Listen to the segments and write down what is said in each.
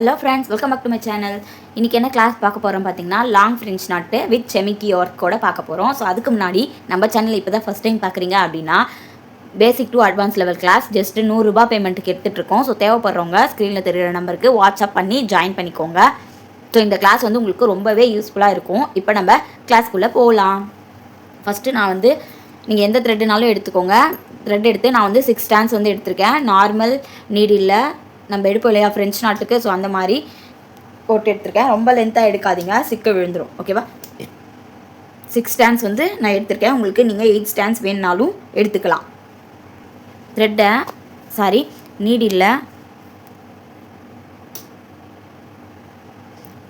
Hello friends welcome back to my channel இன்றைக்கி என்ன class பார்க்க போகிறோம் பார்த்தீங்கன்னா லாங் ஃப்ரெஞ்ச் நாட்டு வித் செமிக்கி ஒர்க்கோட பார்க்க போகிறோம் ஸோ அதுக்கு முன்னாடி நம்ம சேனல் இப்போ தான் ஃபஸ்ட் டைம் பார்க்குறீங்க அப்படின்னா basic to advance level class just நூறுரூபா பேமெண்ட்டுக்கு எடுத்துகிட்ருக்கோம் ஸோ தேவைப்படுறவங்க ஸ்க்ரீனில் தெரிகிற நம்பருக்கு வாட்ஸ்அப் பண்ணி ஜாயின் பண்ணிக்கோங்க. ஸோ இந்த கிளாஸ் வந்து உங்களுக்கு ரொம்பவே யூஸ்ஃபுல்லாக இருக்கும். இப்போ நம்ம கிளாஸ்க்குள்ளே போகலாம் ஃபஸ்ட்டு நான் வந்து நீங்கள் எந்த த்ரெட்டுனாலும் எடுத்துக்கோங்க. த்ரெட் எடுத்து நான் வந்து சிக்ஸ் ஸ்டாண்ட்ஸ் வந்து எடுத்திருக்கேன். நார்மல் நீடில் நம்ம எடுப்போம் இல்லையா ஃப்ரெஞ்ச் நாட்டுக்கு? ஸோ அந்த மாதிரி போட்டு எடுத்திருக்கேன். ரொம்ப லென்த்தாக எடுக்காதீங்க. சிக்க விழுந்துடும் ஓகேவா சிக்ஸ் ஸ்டாண்ட்ஸ் வந்து நான் எடுத்திருக்கேன். உங்களுக்கு நீங்கள் எயிட் ஸ்டாண்ட்ஸ் வேணுனாலும் எடுத்துக்கலாம். த்ரெட்டை சாரி நீடியில்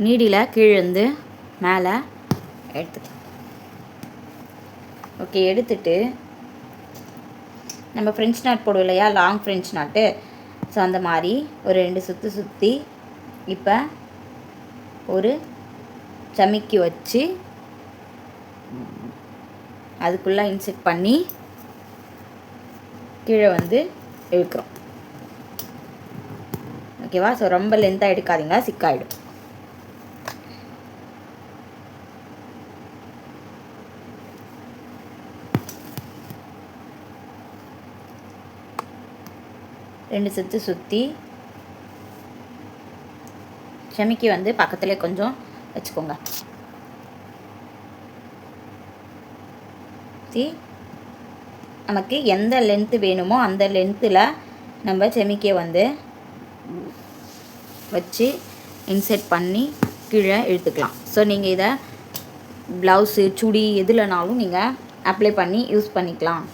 நீடியில் கீழேருந்து மேலே எடுத்துக்கலாம். ஓகே எடுத்துட்டு நம்ம ஃப்ரெஞ்ச் நாட் போடுவோம் இல்லையா? லாங் ஃப்ரெஞ்ச் நாட்டு. ஸோ அந்த மாதிரி ஒரு ரெண்டு சுற்றி சுற்றி இப்போ ஒரு சமிக்கி வச்சு அதுக்குள்ளே இன்செக்ட் பண்ணி கீழே வந்து இழுக்கிறோம். ஓகேவா ஸோ ரொம்ப லென்த்தாக எடுக்காதீங்க. சிக்காயிடும். ரெண்டு சுற்று சுற்றி செமிக்கி வந்து பக்கத்துலேயே கொஞ்சம் வச்சுக்கோங்க. சுற்றி நமக்கு எந்த லென்த்து வேணுமோ அந்த லென்த்தில் நம்ம செமிக்கியை வந்து வச்சு இன்செர்ட் பண்ணி கீழே இழுத்துக்கலாம். ஸோ நீங்கள் இதை ப்ளவுஸு சுடி எதுலனாலும் நீங்கள் அப்ளை பண்ணி யூஸ் பண்ணிக்கலாம்.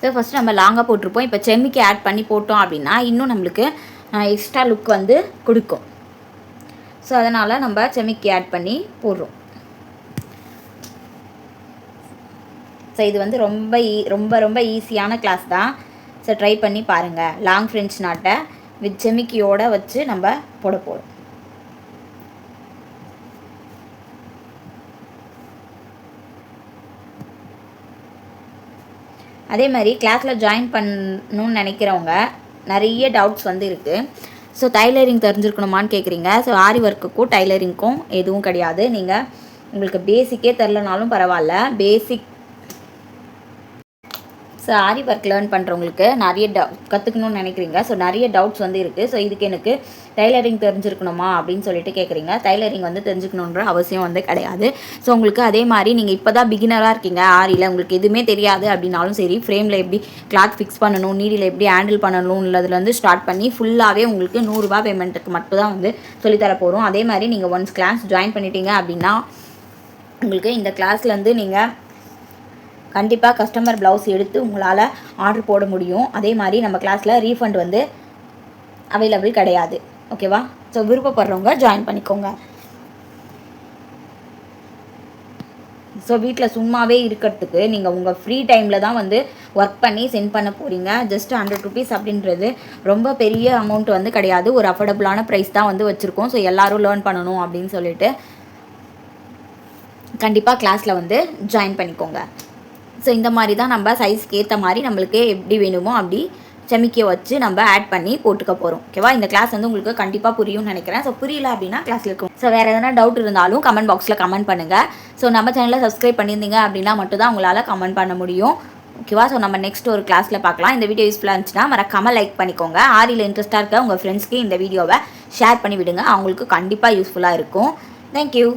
ஸோ ஃபஸ்ட்டு நம்ம லாங்காக போட்டிருப்போம். இப்போ செம்மிக்கு ஆட் பண்ணி போட்டோம் அப்படின்னா இன்னும் நம்மளுக்கு எக்ஸ்ட்ரா லுக் வந்து கொடுக்கும். ஸோ அதனால் நம்ம செமிக்கி ஆட் பண்ணி போடுறோம். ஸோ இது வந்து ரொம்ப ஈ ரொம்ப ரொம்ப ஈஸியான கிளாஸ் தான். ஸோ ட்ரை பண்ணி பாருங்கள் லாங் ஃப்ரெஞ்ச் நாட்டை வித் செமிக்கியோடு வச்சு நம்ம போட போகிறோம் அதே மாதிரி கிளாஸில் ஜாயின் பண்ணணும்னு நினைக்கிறவங்க நிறைய டவுட்ஸ் வந்து இருக்குது ஸோ டைலரிங் தெரிஞ்சிருக்கணுமான்னு கேட்குறீங்க ஸோ ஆரி ஒர்க்குக்கும் டைலரிங்க்கும் எதுவும் கிடையாது. நீங்கள் உங்களுக்கு பேசிக்கே தெரிலனாலும் பரவாயில்ல. Basic so aari work learn பண்ணுறவங்களுக்கு நிறைய டவு கற்றுக்கணும்னு நினைக்கிறீங்க. ஸோ நிறைய டவுட்ஸ் வந்து இருக்குது ஸோ இதுக்கு எனக்கு டைலரிங் தெரிஞ்சிருக்கணுமா அப்படின்னு சொல்லிட்டு கேட்குறீங்க டைலரிங் வந்து தெரிஞ்சுக்கணுன்ற அவசியம் வந்து கிடையாது. ஸோ உங்களுக்கு அதே மாதிரி நீங்கள் இப்போ தான் பிகினராக இருக்கீங்க. ஆரியில் உங்களுக்கு எதுவுமே தெரியாது அப்படின்னாலும் சரி ஃப்ரேமில் எப்படி கிளாத் ஃபிக்ஸ் பண்ணணும் நீடியில் எப்படி ஹேண்டில் பண்ணணும் உள்ளதில் வந்து ஸ்டார்ட் பண்ணி ஃபுல்லாகவே உங்களுக்கு நூறுரூவா பேமெண்ட்டுக்கு மட்டும் தான் வந்து சொல்லித்தர போகிறோம் அதே மாதிரி நீங்கள் ஒன்ஸ் கிளாஸ் ஜாயின் பண்ணிட்டீங்க அப்படின்னா உங்களுக்கு இந்த கிளாஸ்லேருந்து நீங்கள் கண்டிப்பாக கஸ்டமர் ப்ளவுஸ் எடுத்து உங்களால் ஆர்டர் போட முடியும். அதே மாதிரி நம்ம கிளாஸில் ரீஃபண்ட் வந்து அவைலபிள் கிடையாது. ஓகேவா ஸோ விருப்பப்படுறவங்க ஜாயின் பண்ணிக்கோங்க. ஸோ வீட்டில் சும்மாவே இருக்கிறதுக்கு நீங்கள் உங்கள் ஃப்ரீ டைமில் தான் வந்து ஒர்க் பண்ணி சென்ட் பண்ண போகிறீங்க ஜஸ்ட் ஹண்ட்ரட் ருபீஸ் அப்படின்றது ரொம்ப பெரிய அமௌண்ட் வந்து கிடையாது. ஒரு அஃபோர்டபுளான ப்ரைஸ் தான் வந்து வச்சுருக்கோம். ஸோ எல்லோரும் லேர்ன் பண்ணணும் அப்படின்னு சொல்லிட்டு கண்டிப்பாக கிளாஸில் வந்து ஜாயின் பண்ணிக்கோங்க. ஸோ இந்த மாதிரி தான் நம்ம சைஸ்க்கு ஏற்ற மாதிரி நம்மளுக்கு எப்படி வேணுமோ அப்படி செமிக்க வச்சு நம்ம ஆட் பண்ணி போட்டுக்க போகிறோம் ஓகேவா இந்த கிளாஸ் வந்து உங்களுக்கு கண்டிப்பாக புரியும்னு நினைக்கிறேன். ஸோ புரியல அப்படின்னா கிளாஸில் இருக்கும். ஸோ வேறு எதனா டவுட் இருந்தாலும் கமெண்ட் பாக்ஸில் கமெண்ட் பண்ணுங்கள் ஸோ நம்ம சேனலில் சப்ஸ்கிரைப் பண்ணியிருந்தீங்க அப்படின்னா மட்டும்தான் உங்களால் கமெண்ட் பண்ண முடியும். ஓகேவா ஸோ நம்ம நெக்ஸ்ட் ஒரு கிளாஸில் பார்க்கலாம். இந்த வீடியோ யூஸ்ஃபுல்லாக இருந்துச்சுன்னா மறக்காமல் லைக் பண்ணிக்கோங்க. ஆரியில் இன்ட்ரெஸ்ட்டாக இருக்க உங்கள் ஃப்ரெண்ட்ஸ்க்கு இந்த வீடியோவை ஷேர் பண்ணி விடுங்க. அவங்களுக்கு கண்டிப்பாக யூஸ்ஃபுல்லாக இருக்கும். தேங்க்யூ